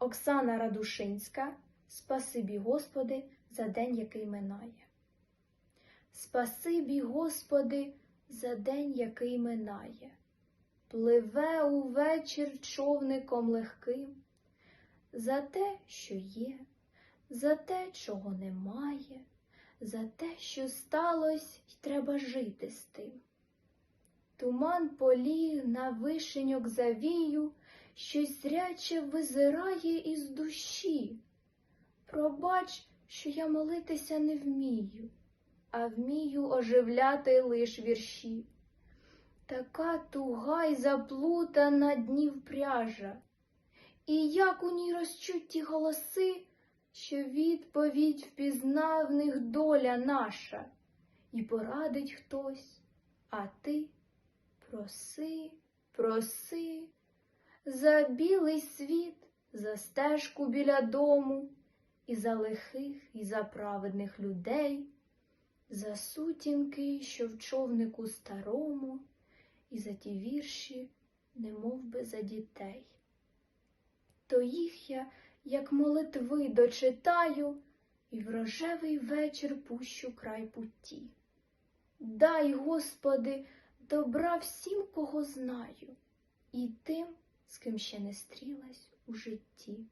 Оксана Радушинська, Спасибі Господи, за день, який минає. Спасибі, Господи, за день, який минає. Пливе увечір човником легким, за те, що є, за те, чого немає, за те, що сталося, й треба жити з тим. Туман поліг на вишеньок завію, щось зряче визирає із душі. Пробач, що я молитися не вмію, а вмію оживляти лиш вірші. Така туга й заплутана днів пряжа, і як у ній розчуті голоси, що відповідь впізнав в них доля наша, і порадить хтось, а ти проси, проси, за білий світ, за стежку біля дому, і за лихих, і за праведних людей, за сутінки, що в човнику старому, і за ті вірші, немов би за дітей. То їх я, як молитви, дочитаю, і в рожевий вечір пущу край путі. Дай, Господи, добра всім, кого знаю, і тим, з ким ще не стрілась у житті.